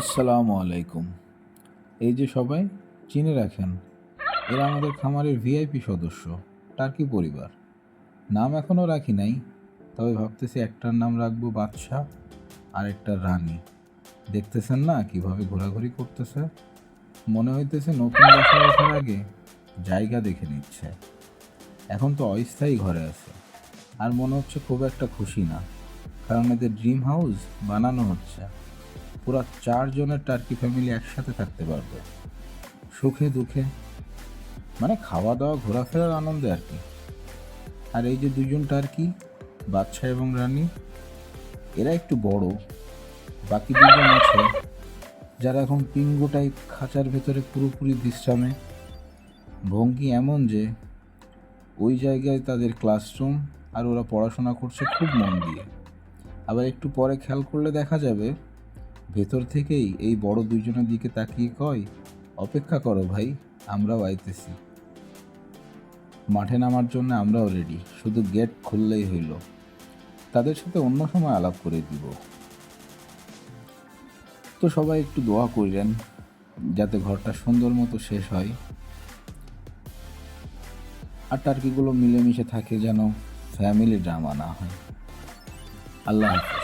আসসালামু আলাইকুম। এই যে সবাই, চিনে রাখেন, এরা আমাদের খামারের ভিআইপি সদস্য, টার্কি পরিবার। নাম এখনও রাখি নাই, তবে ভাবতেছি একটার নাম রাখব বাদশাহ আর একটা রানী। দেখতেছেন না কীভাবে ঘোরাঘুরি করতেছে? মনে হইতেছে নতুন বাসায় আসার আগে জায়গা দেখে নিচ্ছে। এখন তো অস্থায়ী ঘরে আছে, আর মনে হচ্ছে খুব একটা খুশি না, কারণ এদের ড্রিম হাউস বানানো হচ্ছে। পুরা চারজনের টার্কি ফ্যামিলি একসাথে থাকতে পারবে। সুখে দুঃখে। মানে খাওয়া দাওয়া ঘোরাফেরার আনন্দে আর কি। আর এই যে দুজন টার্কি বাচ্চা এবং রানী, এরা একটু বড়। বাকি দুজন আছে, যারা এখন পিঙ্গো টাইপ খাঁচার ভেতরে পুরোপুরি বিশ্রামে। ভঙ্গি এমন যে, ওই জায়গায় তাদের ক্লাসরুম আর ওরা পড়াশোনা করছে খুব মন দিয়ে। আবার একটু পরে খেয়াল করলে দেখা যাবে ভেতর থেকেই এই বড় দুইজনের দিকে তাকিয়ে কয়, অপেক্ষা করো ভাই, আমরাও আইতেছি। মাঠে নামার জন্য আমরাও রেডি শুধু গেট খুললেই হইল। তাদের সাথে অন্য সময় আলাপ করে দিব। তো সবাই একটু দোয়া করিলেন, যাতে ঘরটা সুন্দর মতো শেষ হয়। আর টার্কিগুলো মিলেমিশে থাকে যেন ফ্যামিলি ড্রামা না হয়। আল্লাহ হাফিজ।